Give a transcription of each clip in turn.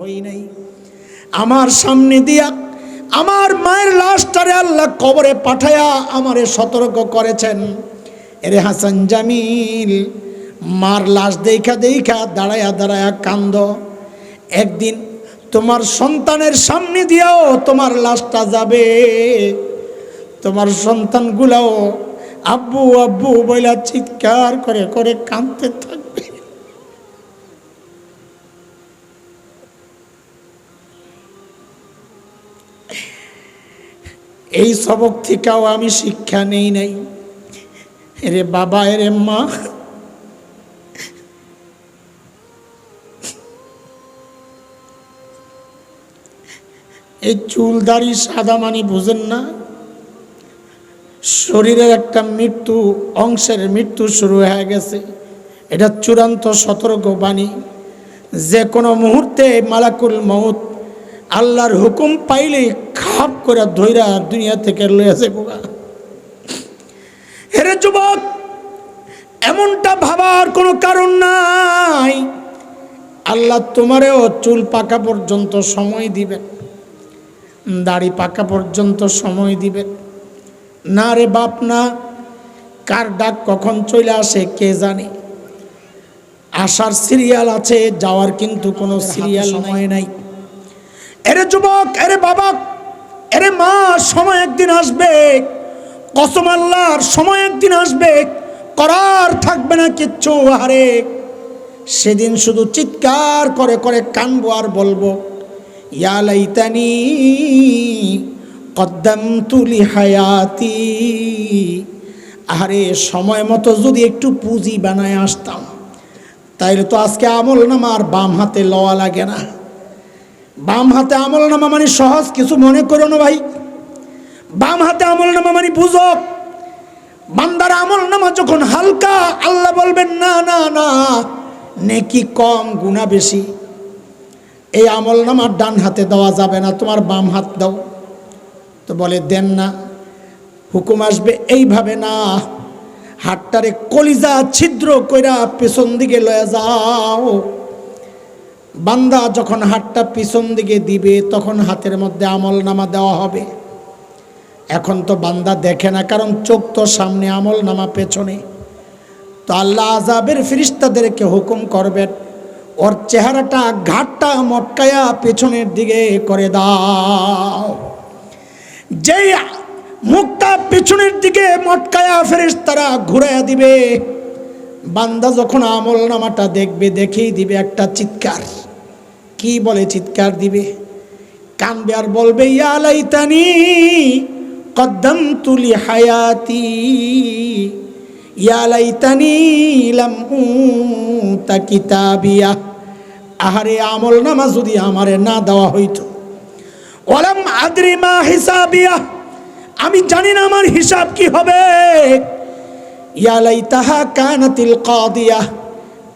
হই নাই। আমার সামনে দিয়া আমার মায়ের লাশটারে আল্লাহ কবরে পাঠায়া আমারে সতর্ক করেছেন। এরে হাসান জামিল, মার লাশ দেখা দেখা দাঁড়ায়া দাঁড়ায়া কান্দ। একদিন তোমার সন্তানের সামনে দিয়াও তোমার লাশটা যাবে। তোমার সন্তানগুলাও আব্বু আব্বু বইলা চিৎকার করে করে কাঁদতে থাকবে। এই সবক থেকেও আমি শিক্ষা নেই নাই। এরে বাবা, এরে মা। এই চুলদারি সাদা মানি বুঝেন না? শরীরের একটা মৃত্যু, অংশের মৃত্যু শুরু হয়ে গেছে। এটা চূড়ান্ত সতর্ক বাণী। যে কোনো মুহূর্তে মালাকুল মৌত আল্লাহর হুকুম পাইলে খাপ করে ধৈরা দুনিয়া থেকে লয়েছে গোগা হেরে যুবক এমনটা ভাবার কোনো কারণ নাই। আল্লাহ তোমারেও চুল পাকা পর্যন্ত সময় দিবেন দাড়ি পাকা পর্যন্ত সময় দিবেন। না রে বাপ না কার ডাক কখন চলে আসে কে জানে। আসার সিরিয়াল আছে যাওয়ার কিন্তু কোনো সিরিয়াল সময় নাই। এরে যুবক, এরে বাবা, এরে মা, সময় একদিন আসবে। কসম আল্লাহর, সময় একদিন আসবে। করার থাকবে না কিচ্ছু হারে সেদিন শুধু চিৎকার করে করে কানবো আর বলব ইয়ালাইতানি কদ্দাম তুলি হায়াতি আরে সময় মতো যদি একটু পুঁজি বানায় আসতাম, তাইলে তো আজকে আমল নামা আর বাম হাতে লওয়া লাগে না। বাম হাতে আমল নামা মানে সহজ, কিছু মনে করো না ভাই। বাম হাতে আমল নামা মানে বুঝো বান্দার আমল নামা যখন হালকা, আল্লাহ বলবেন, না না না, নেকি কম গুণা বেশি। এই আমল নামার ডান হাতে দেওয়া যাবে না, তোমার বাম হাত দাও। তো বলে, দেন না, হুকুম আসবে এইভাবে না। হাতটারে কলিজা ছিদ্র কইরা পেছন দিকে লয়ে যাও। বান্দা যখন হাতটা পিছন দিকে দিবে, তখন হাতের মধ্যে আমল নামা দেওয়া হবে। এখন তো বান্দা দেখে না, কারণ চোখ তো সামনে আমল নামা পেছনে। তো আল্লাহ আজাবের ফিরিস্তাদেরকে হুকুম করবেন ওর চেহারাটা ঘাটটা মটকায়া পেছনের দিকে করে দাও। যেই মুখটা পেছনের দিকে মটকায়া ফেরেশতারা ঘুরাইয়া দিবে, বান্দা যখন আমল নামাটা দেখবে, দেখেই দিবে একটা চিৎকার। কি বলে চিৎকার দিবে? কানবে আর বলবে ইয়ালাইতানি কদ্দম তুলি হায়াতি ইয়ালাইতানি লাম উতা কিতাবিয়া। আহারে, আমল নামা যদি আমারে না দেওয়া হইতো। ওলাম আদ্রি মা হিসাবিয়া। আমি জানি না আমার হিসাব কি হবে। ইয়ালাই তাহা কানাতিল কাদিয়া।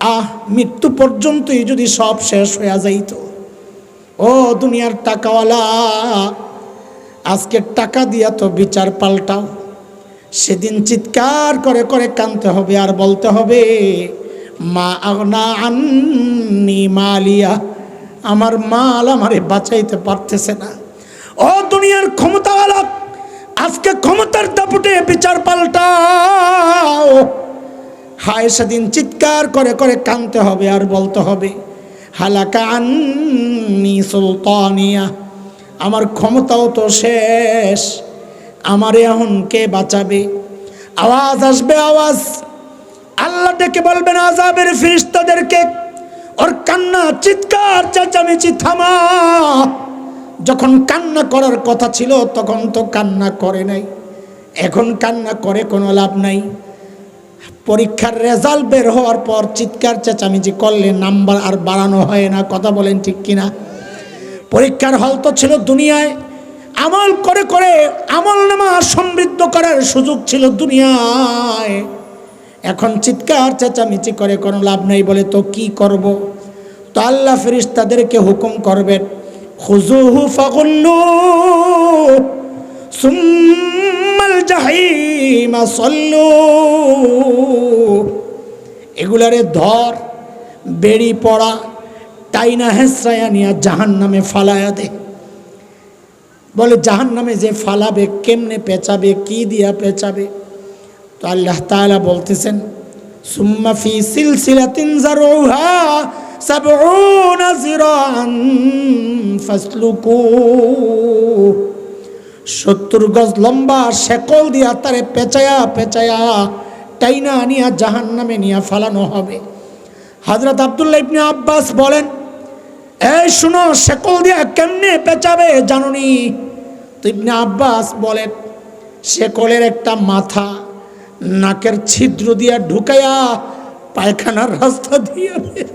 আহ মৃত্যু পর্যন্তই যদি সব শেষ হয়ে যাইত। ও দুনিয়ার টাকাওয়ালা, আজকে টাকা দিয়া তো বিচার পাল্টাও। সেদিন চিৎকার করে করে কানতে হবে আর বলতে হবে, মা আগনা আন্নি মালিয়া, আমার মাল আমারে বাঁচাইতে পারতেছে না। ও দুনিয়ার ক্ষমতাওয়ালা, আজকে ক্ষমতার দাপুটে বিচার পাল্টাও। হায় সেদিন চিৎকার করে করে কানতে হবে আর বলতে হবে, হালাকা আন্নি সুলতানিয়া, আমার ক্ষমতাও তো শেষ, আমার এখন কে বাঁচাবে? আওয়াজ আসবে আওয়াজ। আল্লাহ ডেকে বলবেন আজাবের ফিরিস্তাদেরকে ওর কান্না, চিৎকার, চেঁচামেচি থামা। যখন কান্না করার কথা ছিল, তখন তো কান্না করে নাই। এখন কান্না করে কোনো লাভ নাই। পরীক্ষার রেজাল্ট বের হওয়ার পর চিৎকার চেঁচামেচি করলে নাম্বার আর বাড়ানো হয় না, কথা বলেন ঠিক কিনা? পরীক্ষার হল তো ছিল দুনিয়ায়, আমল করে করে আমল নামা সমৃদ্ধ করার সুযোগ ছিল দুনিয়ায়। এখন চিৎকার চেঁচামেচি করে কোনো লাভ নাই বলে তো কি করব? তো আল্লাহ ফেরিস তাদেরকে হুকুম করবেন খুজুহু ফাগুল্লু সুম্মাল এগুলারে ধর, বেড়ি পড়া, টাইনা হেসরায়া নিয়া জাহান নামে ফালায়া দে। বলে জাহান নামে যে ফালাবে, কেমনে পেঁচাবে, কি দিয়া পেঁচাবে? তো আল্লাহ তাআলা বলতেছেন, সুম্মা ফি সিলসিলাতিন জারউহা সাবউনা জিরাআন ফাসলুকু। সত্তর গজ লম্বা শেকল দিয়া তারে পেঁচায়া পেঁচায়া টাইনা নিয়া জাহান নামে নিয়া ফালানো হবে হজরত আবদুল্লাহ ইবনে আব্বাস বলেন এই শুনো, শেকল দিয়া কেমনে পেঁচাবে জানুনি তো ইবনে আব্বাস বলেন শেকলের একটা মাথা, নাকের ছিদ্র দিয়া ঢুকাইয়া পায়খানার রাস্তা দিয়া বের।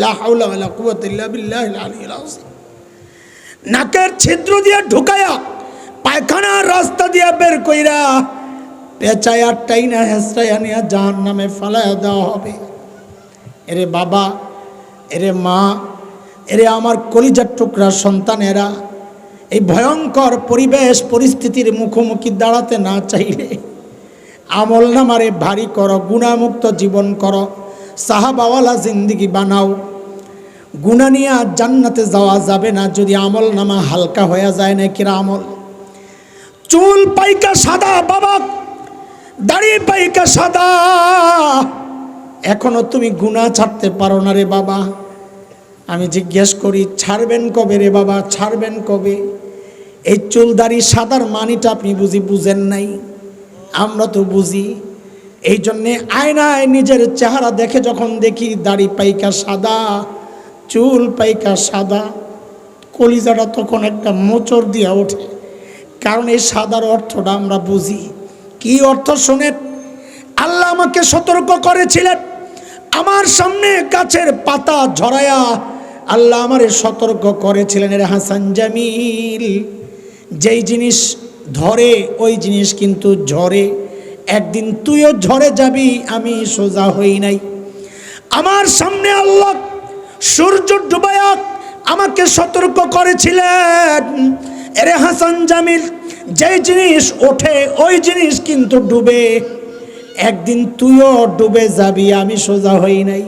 লা হাওলা ওয়ালা কুওয়াতা ইল্লা বিল্লাহিল আযীম। নাকের ছিদ্র দিয়া ঢুকায়া পায়খানার রাস্তা দিয়ে বের কইরা, পেঁচায়া টাইনা হেসরাইয়া নিয়া জাহান নামে ফালাইয়া দেওয়া হবে। এরে বাবা, এরে মা, এরে আমার কলিজার টুকরা সন্তানেরা, এই ভয়ঙ্কর পরিবেশ পরিস্থিতির মুখোমুখি দাঁড়াতে না চাইলে, আমল নামারে ভারী করো, গুণামুক্ত জীবন করো, সাহাবাওয়ালা জিন্দিগি বানাও। গুণা নিয়ে আর জান্নাতে যাওয়া যাবে না, যদি আমল নামা হালকা হয়ে যায় না কিরা আমল। চুল পাইকা সাদা, বাবা। দাড়ি পাইকা সাদা। এখনও তুমি গুণা ছাড়তে পারো না রে বাবা। আমি জিজ্ঞেস করি, ছাড়বেন কবে রে বাবা? ছাড়বেন কবে? এই চুল দাড়ি সাদার মানিটা আপনি বুঝি বুঝেন নাই? আমরা তো বুঝি। এই জন্যে আয়নায় নিজের চেহারা দেখে যখন দেখি দাড়ি পাইকা সাদা চুল পাইকা সাদা, কলিজাটা তখন একটা মোচড় দিয়া ওঠে। কারণ এই সাদার অর্থটা আমরা বুঝি। কি অর্থ শোনেন? আল্লাহ আমাকে সতর্ক করেছিলেন। আমার সামনে গাছের পাতা ঝরায়া আল্লাহ আমারে সতর্ক করেছিলেন। এর হাসান জামিল, যেই জিনিস ধরে, ওই জিনিস কিন্তু ঝরে। একদিন তুইও ঝরে যাবি, আমি সোজা হই নাই। আমার সামনে আল্লাহ সূর্য ডুবায়া আমাকে সতর্ক করেছিলেন। এরে হাসান জামিল, যেই জিনিস ওঠে, ওই জিনিস কিন্তু ডুবে। একদিন তুইও ডুবে যাবি, আমি সোজা হই নাই।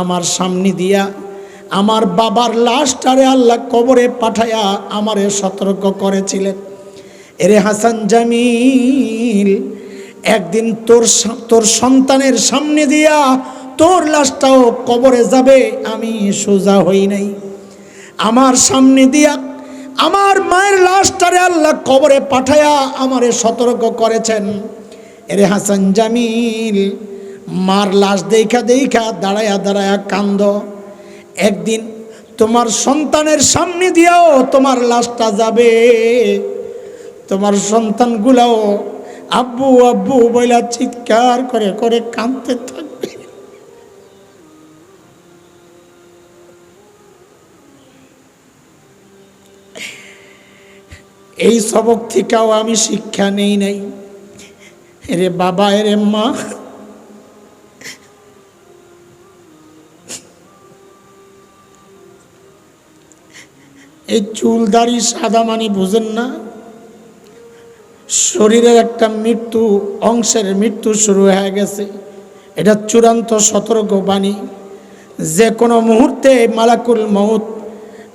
আমার সামনে দিয়া, আমার বাবার লাশটারে আল্লাহ কবরে পাঠায়া আমারে সতর্ক করেছিলেন। এরে হাসান জামিল, একদিন তোর তোর সন্তানের সামনে দিয়া তোর লাশটাও কবরে যাবে, আমি সোজা হই নাই। আমার সামনে দিয়া আমার মায়ের লাশটারে আল্লাহ কবরে পাঠায়া আমারে সতর্ক করেছেন। এরে হাসান জামিল, মার লাশ দেখা দেখা দাঁড়ায়া দাঁড়ায়া কান্দ। একদিন তোমার সন্তানের সামনে দিয়াও তোমার লাশটা যাবে। তোমার সন্তানগুলাও আব্বু আব্বু বইলা চিৎকার করে করে কাঁদতে থাকবে এই সবক থেকেও আমি শিক্ষা নেই নাই। রে বাবা রে মা। এই চুল দাড়ি সাদা মানি বুঝেন না? শরীরের একটা মৃত্যু, অংশের মৃত্যু শুরু হয়ে গেছে। এটা চূড়ান্ত সতর্ক বাণী। যে কোনো মুহূর্তে মালাকুল মৌত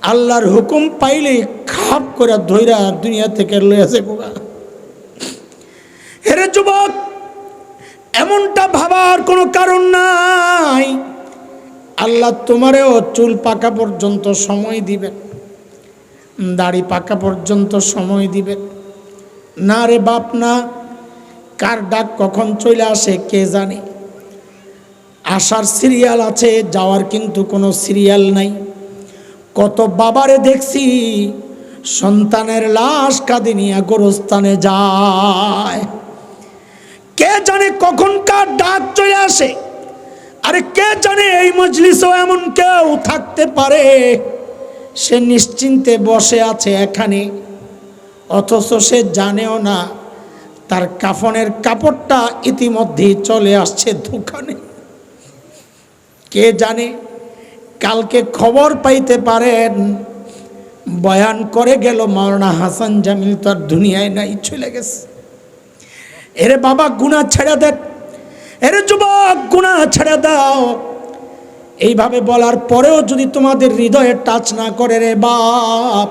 আল্লাহর হুকুম পাইলে খাপ করে ধৈরা দুনিয়া থেকে লয়েছে গোগা হেরে যুবক, এমনটা ভাবার কোনো কারণ নাই। আল্লাহ তোমারেও চুল পাকা পর্যন্ত সময় দিবেন, দাড়ি পাকা পর্যন্ত সময় দিবেন। না রে বাপ, না, কার ডাক কখন চলে আসে কে জানে। আসার সিরিয়াল আছে, যাওয়ার কিন্তু কোনো সিরিয়াল নাই। কত বাবারে দেখছি, সন্তানের লাশ কাঁদে নিয়ে গোরস্থানে যায়। কে জানে কখন কার ডাক চলে আসে, আরে কে জানে এই মজলিসও এমন কেউ থাকতে পারে। সে নিশ্চিন্তে বসে আছে এখানে, অথচ সে জানেও না, তার কাফনের কাপড়টা ইতিমধ্যেই চলে আসছে দোকানে। কে জানে কালকে খবর পাইতে পারেন, বয়ান করে গেল মাওলানা হাসান জামিল তো আর দুনিয়ায় নাই, চলে গেছে। এরে বাবা, গুণা ছেড়ে দেন এরে যুবক, গুণা ছেড়ে দাও। এইভাবে বলার পরেও যদি তোমাদের হৃদয়ে টাচ না করে রে বাপ,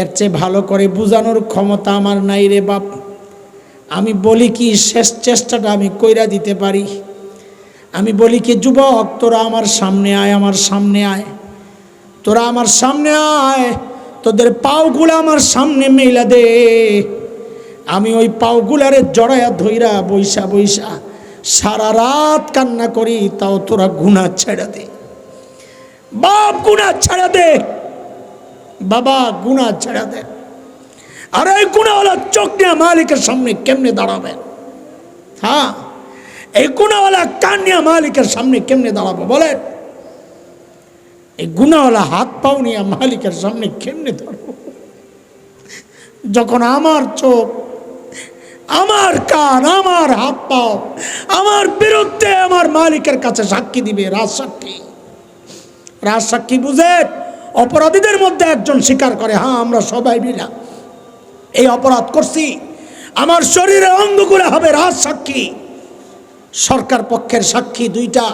এর চেয়ে ভালো করে বুঝানোর ক্ষমতা আমার নাই রে বাপ। আমি বলি কি, শেষ চেষ্টাটা আমি কইরা দিতে পারি। আমি বলি কি, যুবক, তোরা আমার সামনে আয়, আমার সামনে আয়। তোরা আমার সামনে আয়, তোদের পাওগুলো আমার সামনে মেলা দে। আমি ওই পাওগুলারে জড়ায়া ধইরা বৈশা বৈশা সারা রাত কান্না করি, তাও তোরা গুণা ছেড়ে দে। বাপ গুণা ছেড়ে দে। বাবা গুণা ছেড়ে দে। আর এই গুণাওয়ালা চোখ নিয়ে মালিকের সামনে কেমনে দাঁড়াবেন? হ্যাঁ? এই গুণাওয়ালা কান নিয়ে মালিকের সামনে কেমনে দাঁড়াবো বলেন? এই গুণাওয়ালা হাত পাও নিয়ে মালিকের সামনে কেমনে দাঁড়াবো? যখন আমার চোখ, আমার কান, আমার হাত পাও, আমার বিরুদ্ধে আমার মালিকের কাছে সাক্ষী দিবে, রাজ সাক্ষী। রাজ সাক্ষী বুঝে অপরাধীদের মধ্যে একজন স্বীকার করে হ্যাঁ আমরা সবাই মিলা এই অপরাধ করছি। আমার শরীরে অঙ্গগুলো হবে রাজ সাক্ষী। সরকার পক্ষের সাক্ষী দুইটা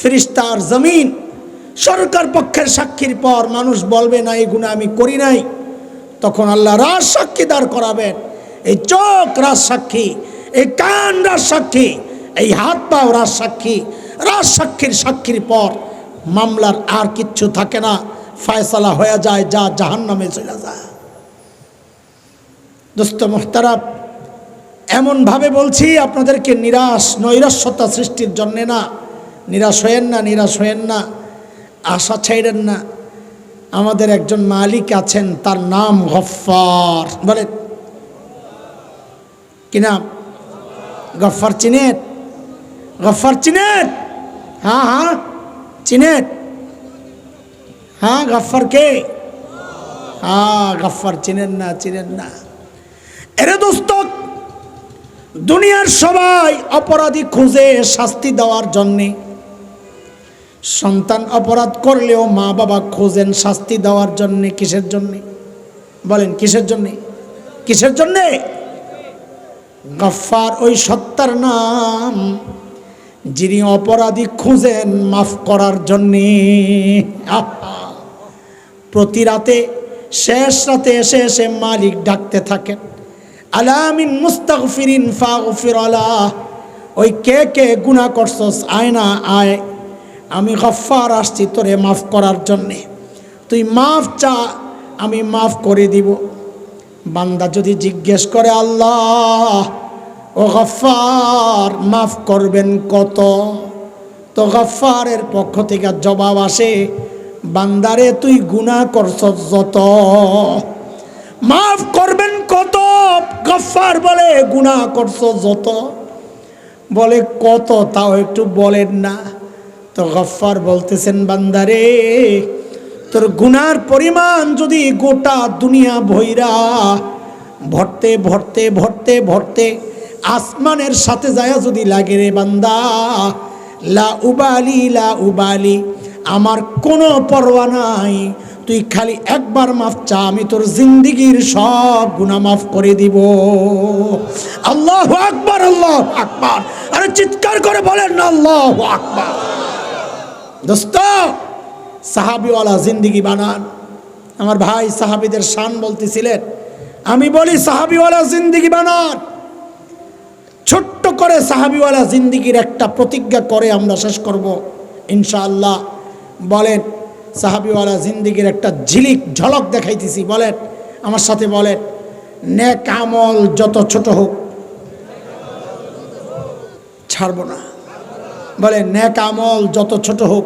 ফিরিস্তার জমিন। সরকার পক্ষের সাক্ষীর পর মানুষ বলবে, না, এই গুণা আমি করি নাই। তখন আল্লাহ রাজ সাক্ষী দাঁড় করাবেন। এই চোখ রাজ সাক্ষী, এই কান রাজ সাক্ষী, এই হাত পাও রাজ সাক্ষী। রাজ সাক্ষীর সাক্ষীর পর মামলার আর কিচ্ছু থাকে না। ফায়সালা হয়ে যায়, যা জাহান নামে চলে যায়। দোস্ত মোহতারাব এমনভাবে বলছি, আপনাদেরকে নিরাশ নৈরাস্যতা সৃষ্টির জন্যে না। নিরাশ হয়েন না, নিরাশ হয়েন না, আশা ছাইড়েন না। আমাদের একজন মালিক আছেন, তার নাম গফার বলে কি নাম? গফার চিনেন? গফার চিনেন? হ্যাঁ হ্যাঁ চিনেন। হ্যাঁ গফার কে? হ্যাঁ গফার চিনেন না চিনেন না। এরে দোস্ত দুনিয়ার সবাই অপরাধী খুঁজে শাস্তি দেওয়ার জন্যে। সন্তান অপরাধ করলেও মা বাবা খোঁজেন শাস্তি দেওয়ার জন্যে কিসের জন্যে? বলেন, কিসের জন্যে? কিসের জন্যে? গফার ওই সত্তার নাম যিনি অপরাধী খুঁজেন মাফ করার জন্যে! প্রতি রাতে, শেষ রাতে এসে এসে মালিক ডাকতে থাকেন। আলামিন মুস্তাগফিরিন ফাগফির আলাহ ওই কে কে গুনাহ করছস? আয় না, আয়। আমি গফার আসছি তোরে মাফ করার জন্যে। তুই মাফ চা, আমি মাফ করে দিব। বান্দা যদি জিজ্ঞেস করে, আল্লাহ, ও গফার মাফ করবেন কত? তো গফারের পক্ষ থেকে জবাব আসে, বান্দারে, তুই গুণা করছ যত। মাফ করবেন কত গফার বলে গুণা করছ যত। বলে, কত? তাও একটু বলেন না। তো গফার বলতেছেন, বান্দারে, তোর গুনার পরিমাণ যদি গোটা দুনিয়া ভৈরা ভরতে ভরতে ভরতে ভরতে আসমানের সাথে যায় যদি লাগে রে বান্দা, লা উবালি লা উবালি, আমার কোনো পরোয়া নাই। তুই খালি একবার মাফ চা, আমি তোর জিন্দিগির সব গুণা মাফ করে দিব। আল্লাহ আকবার আল্লাহ আকবার। আরে চিৎকার করে বলেন না, আল্লাহ আকবার। দোস্ত, সাহাবিওয়ালা জিন্দিগি বানান। আমার ভাই সাহাবিদের শান বলতেছিলেন, আমি বলি, সাহাবিওয়ালা জিন্দিগি বানান। ছোট্ট করে সাহাবিওয়ালা জিন্দিগির একটা প্রতিজ্ঞা করে আমরা শেষ করব, ইনশাআল্লাহ। বলেন সাহাবিওয়ালা জিন্দিগির একটা ঝিলিক, ঝলক দেখাইতেছি, বলেন। আমার সাথে বলেন, নেক আমল যত ছোট হোক, ছাড়বো না। বলে নেক আমল যত ছোট হোক,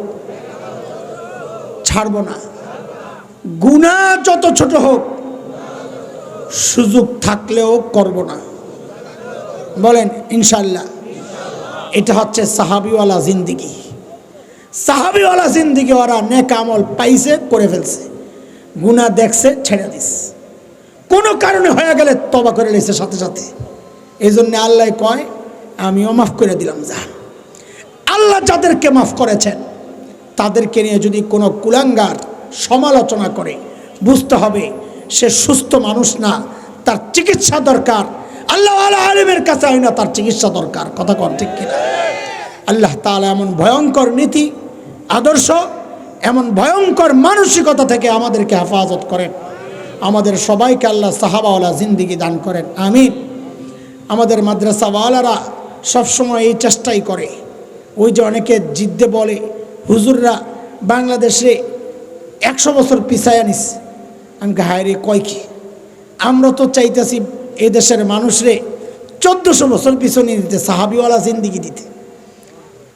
ছাড়বো না। গুণা যত ছোট হোক, সুযোগ থাকলেও করব না। বলেন, ইনশাল্লাহ। এটা হচ্ছে সাহাবিওয়ালা জিন্দিগি। সাহাবিওয়ালা জিন্দিগি ওরা নেক আমল পাইছে, করে ফেলছে। গুণা দেখছে, ছেড়ে দিস কোনো কারণে হয়ে গেলে তবা করে নিছে সাথে সাথে। এই জন্যে আল্লাহ কয়, আমিও মাফ করে দিলাম যা আল্লাহ যাদেরকে মাফ করেছেন, তাদেরকে নিয়ে যদি কোনো কুলাঙ্গার সমালোচনা করে, বুঝতে হবে সে সুস্থ মানুষ না, তার চিকিৎসা দরকার। আল্লাহ আল্লাহ আলমের কাছে হয় না তার চিকিৎসা দরকার। কথা কন ঠিক কিনা? আল্লাহ তালা এমন ভয়ঙ্কর নীতি আদর্শ, এমন ভয়ঙ্কর মানসিকতা থেকে আমাদেরকে হেফাজত করেন। আমাদের সবাইকে আল্লাহ সাহাবাওয়ালা জিন্দিগি দান করেন, আমিন। আমাদের মাদ্রাসাওয়ালারা সবসময় এই চেষ্টাই করে। ওই যে অনেকে জিদ্দে বলে, হুজুররা বাংলাদেশে একশো বছর পিছায় আনিস আমি হায় রে, কয় কি? আমরা তো চাইতেছি এই দেশের মানুষরে চোদ্দশো বছর পিছনে দিতে সাহাবিওয়ালা জিন্দিগি দিতে।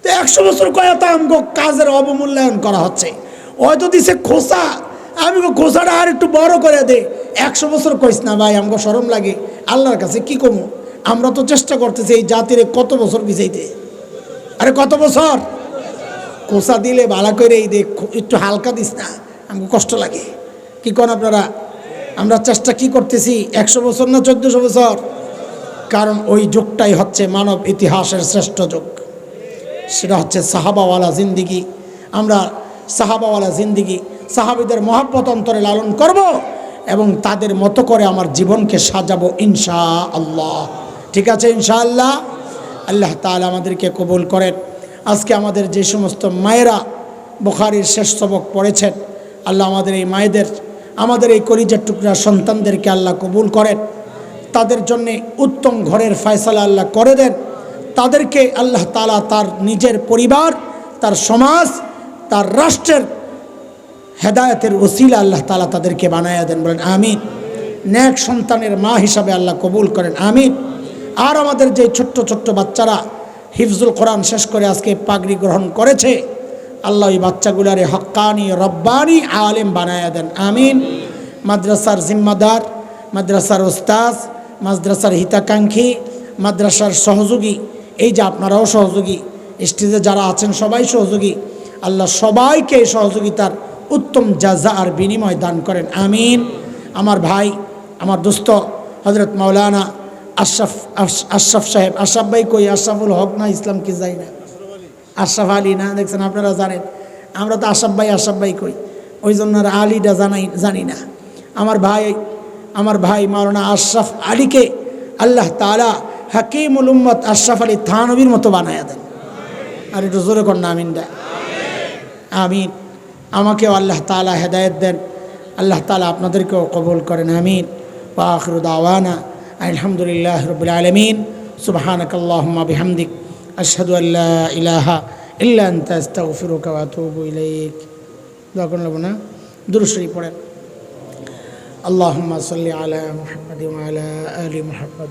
তো একশো বছর কয়াতা আমগো কাজের অবমূল্যায়ন করা হচ্ছে। হয়তো দিছে খোসা আমি খোসাটা আর একটু বড় করে দে। একশো বছর কইস না ভাই, আমগো সরম লাগে। আল্লাহর কাছে কি কমু? আমরা তো চেষ্টা করতেছি এই জাতিরে কত বছর পিছাইতে আরে কত বছর? খোসা দিলে ভালো করে এই দে একটু হালকা দিস না আমাকে কষ্ট লাগে। কি কোন আপনারা? আমরা চেষ্টা কি করতেছি, একশো বছর না চোদ্দশো বছর? কারণ ওই যুগটাই হচ্ছে মানব ইতিহাসের শ্রেষ্ঠ যুগ। সেটা হচ্ছে সাহাবাওয়ালা জিন্দিগি। আমরা সাহাবাওয়ালা জিন্দিগি, সাহাবিদের মহাব্বত অন্তরে লালন করব এবং তাদের মতো করে আমার জীবনকে সাজাবো ইনশা আল্লাহ ঠিক আছে ইনশা আল্লাহ আল্লাহ তাআলা আমাদেরকে কবুল করেন। আজকে আমাদের যে সমস্ত মায়েরা বুখারির শেষ সবক পড়েছেন, আল্লাহ আমাদের এই মায়েদের, আমাদের এই কলিজার টুকরা সন্তানদেরকে আল্লাহ কবুল করেন। তাদের জন্যে উত্তম ঘরের ফয়সালা আল্লাহ করে দেন। তাদেরকে আল্লাহ তালা তার নিজের পরিবার, তার সমাজ, তার রাষ্ট্রের হেদায়তের ওসিলা আল্লাহ তালা তাদেরকে বানাইয়া দেন বলেন, আমিন। ন্যাক সন্তানের মা হিসাবে আল্লাহ কবুল করেন, আমিন। আর আমাদের যে ছোট্ট ছোট্ট বাচ্চারা হিফজুল কোরআন শেষ করে আজকে পাগড়ি গ্রহণ করেছে, আল্লাহ এই বাচ্চাগুলারে হক্কানি, রব্বানি আলেম বানাইয়া দেন, আমিন। মাদ্রাসার জিম্মাদার, মাদ্রাসার ওস্তাজ, মাদ্রাসার হিতাকাঙ্ক্ষী, মাদ্রাসার সহযোগী এই যে আপনারাও সহযোগী, স্টেজে যারা আছেন সবাই সহযোগী, আল্লাহ সবাইকে এই সহযোগিতার উত্তম জাজা আর বিনিময় দান করেন, আমিন। আমার ভাই, আমার দোস্ত হজরত মাওলানা আশরাফ আশরাফ সাহেব, আশরাফ ভাই কই? আশরাফুল হক না ইসলাম কি যাই না? আশরাফ আলী না? দেখছেন আপনারা জানেন। আমরা তো আশরাফ ভাই আশরাফ ভাই কই? ওই জন্য আলীটা জানাই, জানি না। আমার ভাই আমার ভাই মাওলানা আশরাফ আলীকে আল্লাহ তালা হাকিমুল উম্মত আশরাফ আলী থানবীর মতো বানায়া দেন আর একটু জোরে কর না আমিনটা আমিন আমাকেও আল্লাহ তালা হেদায়ত দেন আল্লাহ তালা আপনাদেরকেও কবুল করেন আমিন ওয়াখির দাওয়ানা আলহামদুলিল্লাহ রবিল আলমিন সুবহানাক আল্লাহুম্মা বিহামদিক আশহাদু আল্লা ইলাহা ইল্লা আনতা আস্তাগফিরুকা ওয়া আতুবু ইলাইক দোয়া করে নেব না দুরুশরী পড়েন اللهم صل على محمد وعلى آل محمد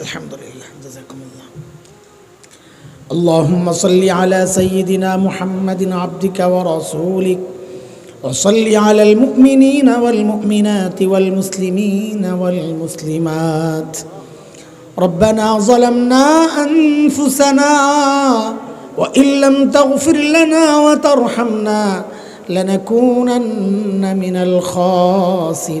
الحمد لله. جزاكم الله. اللهم صل على سيدنا محمد عبدك ورسولك وصل على المؤمنين والمؤمنات والمسلمين والمسلمات. ربنا ظلمنا أنفسنا وإن لم تغفر لنا وترحمنا لنكونن من الخاسرين.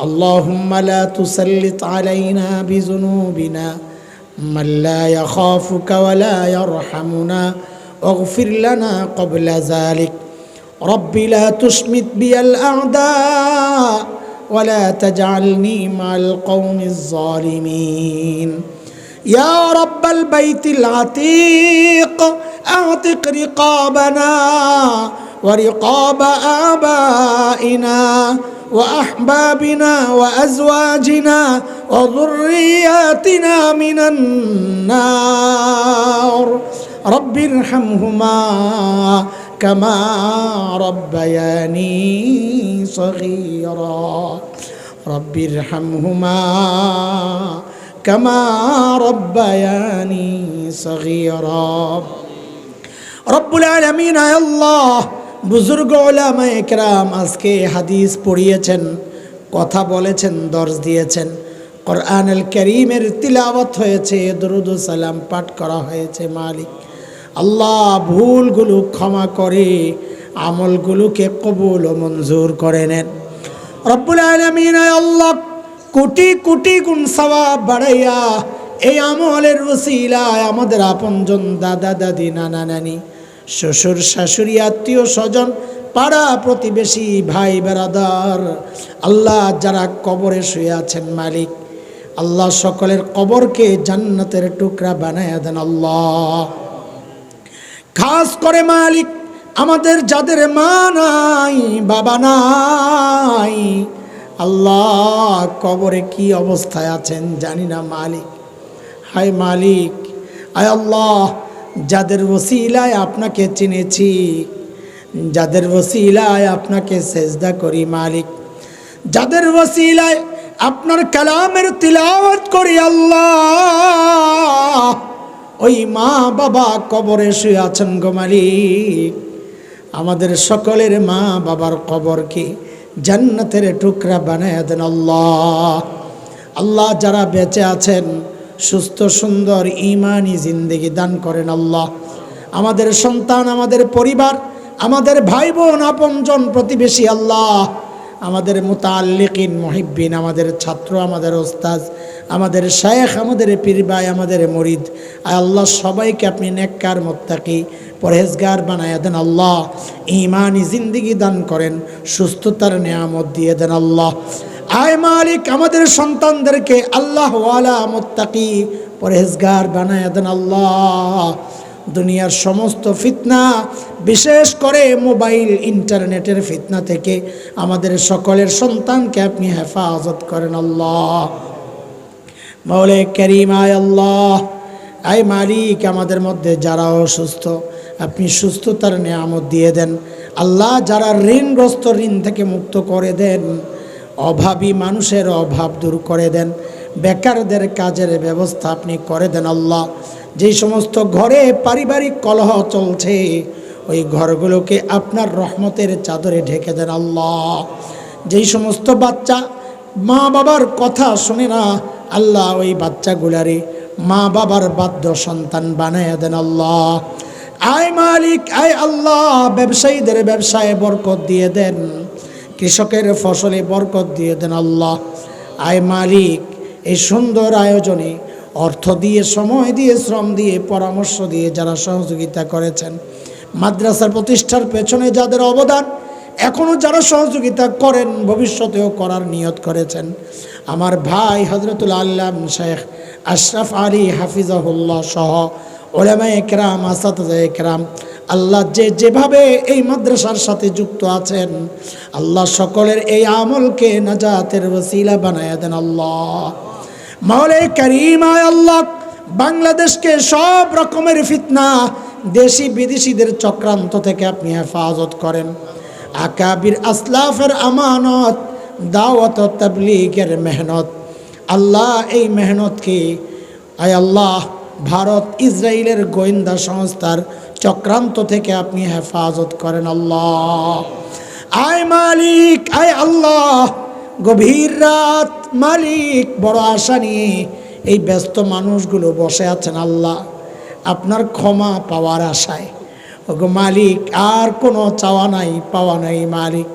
اللهم لا تسلط علينا بذنوبنا من لا يخافك ولا يرحمنا. واغفر لنا قبل ذلك. رب لا تشمت بي الأعداء ولا تجعلني مع القوم الظالمين. يا رب البيت العتيق أعتق رقابنا ورقاب آبائنا وأحبابنا وأزواجنا وذرياتنا من النار. رب ارحمهما كما ربياني صغيرا. رب ارحمهما كما ربياني صغيرا. رب العالمين يا الله বুজুর্গ ওলামা একরাম আজকে হাদিস পড়িয়েছেন, কথা বলেছেন দর্জ দিয়েছেন। কোরআনুল করিমের তিলাওয়াত হয়েছে, দরুদ সালাম পাঠ করা হয়েছে মালিক। আল্লাহ ভুলগুলো ক্ষমা করে আমলগুলোকে কবুল ও মঞ্জুর করে নেন। রব্বুল আলমিন আল্লাহ, কোটি কোটি গুণ সওয়াব বাড়াইয়া এই আমলের ওসিলায় আমাদের আপনজন দাদা দাদি, নানা নানি শ্বশুর শাশুড়ি, আত্মীয় স্বজন, পাড়া প্রতিবেশী, ভাই বেড়াদার আল্লাহ যারা কবরে শুয়ে আছেন মালিক, আল্লাহ সকলের কবরকে জান্নাতের টুকরা বানায় দেন আল্লাহ। খাস করে মালিক, আমাদের যাদের মা নাই, বাবা নাই, আল্লাহ কবরে কি অবস্থায় আছেন জানি না মালিক। হায় মালিক আয় আল্লাহ যাদের ওসিলায় আপনাকে চিনেছি, যাদের ওসিলায় আপনাকে সেজদা করি মালিক, যাদের ওসিলায় আপনার কালামের তিলাওয়াত করি আল্লাহ, ওই মা বাবা কবরে শুয়ে আছেন গো মালিক। আমাদের সকলের মা বাবার কবর কবরকে জান্নাতের টুকরা বানায় দেন আল্লাহ। আল্লাহ যারা বেঁচে আছেন সুস্থ, সুন্দর ইমানি জিন্দেগি দান করেন আল্লাহ। আমাদের সন্তান, আমাদের পরিবার, আমাদের ভাই বোন আপনজন প্রতিবেশী আল্লাহ। আমাদের মুতাল্লিকিন মহিব্বিন, আমাদের ছাত্র, আমাদের ওস্তাজ আমাদের শায়েখ, আমাদের পীর ভাই, আমাদের মরিদ। আল্লাহ, সবাইকে আপনি নেককার, মোত্তাকি, পরহেজগার বানায় দেন আল্লাহ। ইমানি জিন্দিগি দান করেন, সুস্থতার নিয়ামত দিয়ে দেন আল্লাহ। আয় মালিক, আমাদের সন্তানদেরকে আল্লাহ ওয়ালা মোত্তাকি পরহেজগার বানায় দেন আল্লাহ। দুনিয়ার সমস্ত ফিতনা, বিশেষ করে মোবাইল, ইন্টারনেটের ফিতনা থেকে আমাদের সকলের সন্তানকে আপনি হেফাজত করেন আল্লাহ। মৌলে করিম, আয় আল্লাহ। আয় মালিক, আমাদের মধ্যে যারা অসুস্থ আপনি সুস্থতার নিয়ামত দিয়ে দেন। আল্লাহ যারা ঋণগ্রস্ত ঋণ থেকে মুক্ত করে দেন অভাবী মানুষের অভাব দূর করে দেন। বেকারদের কাজের ব্যবস্থা আপনি করে দেন আল্লাহ। যেই সমস্ত ঘরে পারিবারিক কলহ চলছে, ওই ঘরগুলোকে আপনার রহমতের চাদরে ঢেকে দেন আল্লাহ। যেই সমস্ত বাচ্চা মা বাবার কথা শুনে না, আল্লাহ ওই বাচ্চাগুলারে মা বাবার বাধ্য সন্তান বানায় দেন আল্লাহ। আয় মালিক, আয় আল্লাহ, ব্যবসায়ীদের ব্যবসায় বরকত দিয়ে দেন। কৃষকের ফসলে বরকত দিয়ে দেন আল্লাহ। আয় মালিক, এই সুন্দর আয়োজনে অর্থ দিয়ে, সময় দিয়ে, শ্রম দিয়ে, পরামর্শ দিয়ে যারা সহযোগিতা করেছেন, মাদ্রাসার প্রতিষ্ঠার পেছনে যাদের অবদান এখনও যারা সহযোগিতা করেন, ভবিষ্যতেও করার নিয়ত করেছেন। আমার ভাই হজরতুল আল্লাম শেখ আশরাফ আলী হাফিজাহুল্লাহ সহ ওলামা একরাম আসাদ একরাম আল্লাহ যে যেভাবে এই মাদ্রাসার সাথে যুক্ত আছেন, আল্লাহ সকলের এই আমলকে নাজাতের ওসিলা বানায় দেন আল্লাহ। মাওলে করিমায় আল্লাহ, বাংলাদেশকে সব রকমের ফিতনা দেশি বিদেশিদের চক্রান্ত থেকে আপনি হেফাজত করেন। আকাবির আসলাফের আমানত, দাওয়াত তবলিগের মেহনত। আল্লাহ এই মেহনতকে, আয় আল্লাহ, ভারত ইসরায়েলের গোয়েন্দা সংস্থার চক্রান্ত থেকে আপনি হেফাজত করেন আল্লাহ। আয় মালিক, আয় আল্লাহ, গভীর রাত, মালিক, বড় আশা নিয়ে এই ব্যস্ত মানুষগুলো বসে আছেন আল্লাহ। আপনার ক্ষমা পাওয়ার আশায়। ওগো মালিক, আর কোনো চাওয়া নাই, পাওয়া নাই মালিক।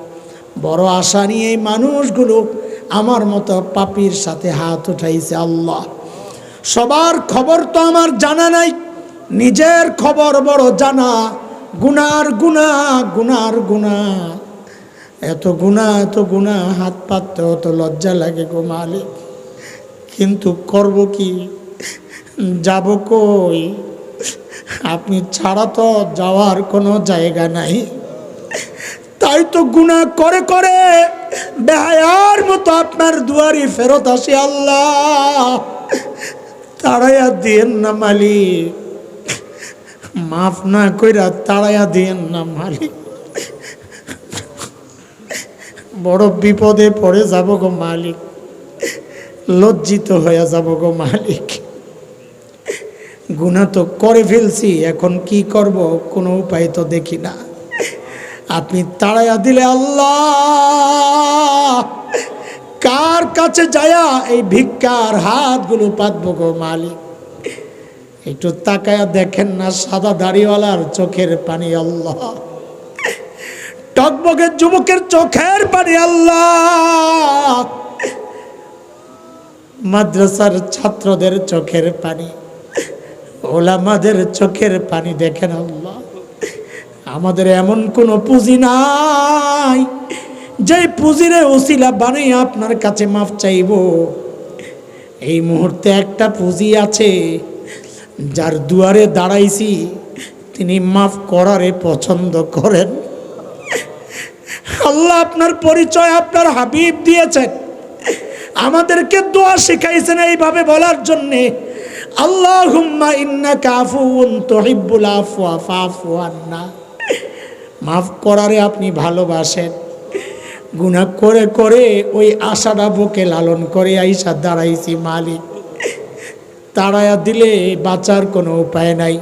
বড় আশা নিয়ে এই মানুষগুলো আমার মতো পাপির সাথে হাত উঠাইছে আল্লাহ। সবার খবর তো আমার জানা নাই। নিজের খবর বড় জানা, গুনার গুণা গুনার গুণা এত গুণা এত গুণা হাত পাততে অত লজ্জা লাগে গো মালিক। কিন্তু করব কি? যাব কই? আপনি ছাড়া তো যাওয়ার কোনো জায়গা নাই। তাই তো গুণা করে করে বেহায়ার মতো আপনার দুয়ারি ফেরত আসি আল্লাহ। তাড়াইয়া দিয়েন না মালিক। মাফ না কইরা তাড়াইয়া দিয়েন না, মালিক। বড় বিপদে পড়ে যাব গো মালিক। লজ্জিত হয়ে যাব গো মালিক। গুণা তো করে ফেলছি, এখন কি করব? কোনো উপায় তো দেখি না। আপনি তাড়াইয়া দিলে আল্লাহ, কার কাছে যায়া এই ভিক্ষার হাতগুলো পাতব গো মালিক? একটু তাকায়া দেখেন না সাদা দাড়িওয়ালার চোখের পানি, আল্লাহ। টকবগের যুবকের চোখের পানি, আল্লাহ। মাদ্রাসার ছাত্রদের চোখের পানি, ওলামাদের চোখের পানি দেখেন, আল্লাহ। আমাদের এমন কোনো পুঁজি নাই যে পুঁজিরে ওসিলা বানিয়ে আপনার কাছে মাফ চাইব। এই মুহূর্তে একটা পুঁজি আছে যার দুয়ারে দাঁড়াইছি, তিনি মাফ করারে পছন্দ করেন। আল্লাহ আপনার পরিচয় আপনার হাবিব দিয়েছেন। আমাদেরকে দোয়া শিখাইছেন এইভাবে বলার জন্যে। আল্লাহ হুম্মা ইন্না মাফ করারে আপনি ভালোবাসেন। গুনাহ করে করে ওই আশাটা বুকে লালন করে আইসা দাঁড়াইছি মালিক। তাড়ায়া দিলে বাঁচার কোনো উপায় নাই।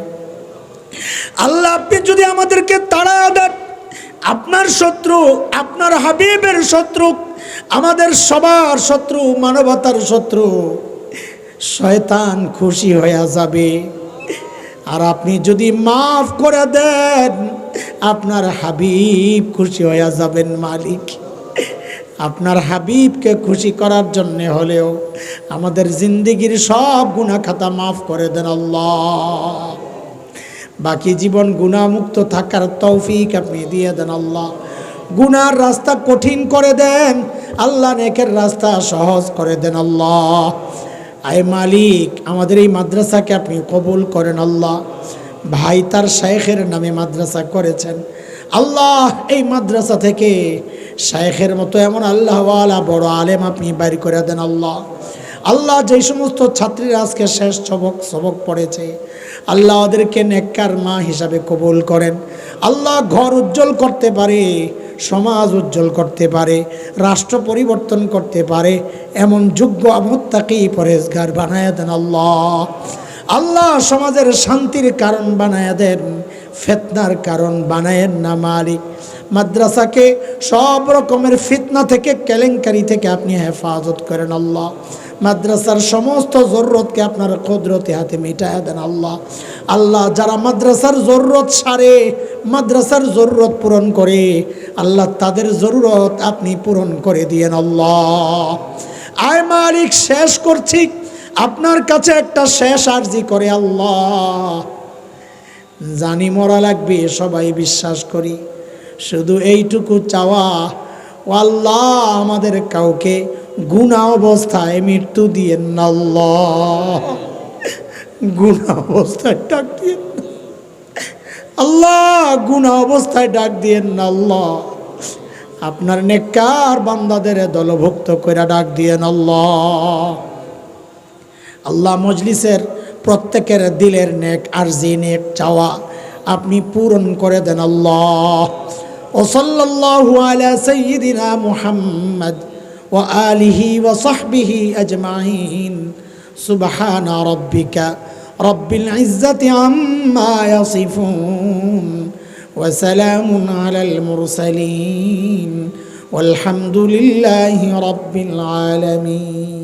আল্লাহ আপনি যদি আমাদেরকে তাড়ায়া দেন, আপনার শত্রু, আপনার হাবিবের শত্রু, আমাদের সবার শত্রু, মানবতার শত্রু, শয়তান খুশি হয়ে যাবে। আর আপনি যদি মাফ করে দেন, আপনার হাবিব খুশি হয়ে যাবেন মালিক। আপনার হাবিবকে খুশি করার জন্য হলেও আমাদের জিন্দিগির সব গুণা খাতা মাফ করে দেন আল্লাহ। বাকি জীবন গুণামুক্ত থাকার তৌফিক আপনি দিয়ে দেন আল্লাহ। গুনার রাস্তা কঠিন করে দেন, আল্লাহ নেকের রাস্তা সহজ করে দেন আল্লাহ। আয় মালিক, আমাদের এই মাদ্রাসাকে আপনি কবুল করেন আল্লাহ। ভাই তার শেখের নামে মাদ্রাসা করেছেন। আল্লাহ এই মাদ্রাসা থেকে শায়েখের মতো এমন আল্লাহওয়ালা বড় আলেম আপনি বাইর করে দেন আল্লাহ। আল্লাহ যেই সমস্ত ছাত্রীরা আজকে শেষ সবক সবক পড়েছে, আল্লাহ ওদেরকে নেককার মা হিসাবে কবুল করেন। আল্লাহ ঘর উজ্জ্বল করতে পারে, সমাজ উজ্জ্বল করতে পারে, রাষ্ট্র পরিবর্তন করতে পারে, এমন যোগ্য আমত্তাকেই পরেজগার বানায় দেন আল্লাহ। আল্লাহ সমাজের শান্তির কারণ বানায় দেন ফেতনার কারণ বানায়েন না মালিক। মাদ্রাসাকে সব রকমের ফিতনা থেকে, কেলেঙ্কারি থেকে আপনি হেফাজত করেন আল্লাহ। মাদ্রাসার সমস্ত জরুরতকে আপনার কুদরতে হাতে মিটায় দেন আল্লাহ। আল্লাহ যারা মাদ্রাসার জরুরত সারে, মাদ্রাসার জরুরত পূরণ করে, আল্লাহ তাদের জরুরত আপনি পূরণ করে দিয়েন আল্লাহ। আয় মালিক, শেষ করছি। আপনার কাছে একটা শেষ আর্জি করে আল্লাহ। জানি মরা লাগবে, সবাই বিশ্বাস করি। শুধু এইটুকু চাওয়া ও আল্লাহ আমাদের কাউকে গুণা অবস্থায় মৃত্যু দিয়ে আল্লাহ। গুণা অবস্থায় ডাক দিয়ে আল্লাহ গুণা অবস্থায় ডাক দিয়ে আল্লাহ। আপনার নেককার বান্দাদের দলভুক্ত করে ডাক দিয়ে আল্লাহ। আল্লাহ মজলিসের প্রত্যেকের দিলের নেক আরজি নেক চাওয়া আপনি পূরণ করে দেন আল্লাহ وصلى الله على سيدنا محمد وآله وصحبه أجمعين سبحان ربك رب العزة عما يصفون وسلام على المرسلين والحمد لله رب العالمين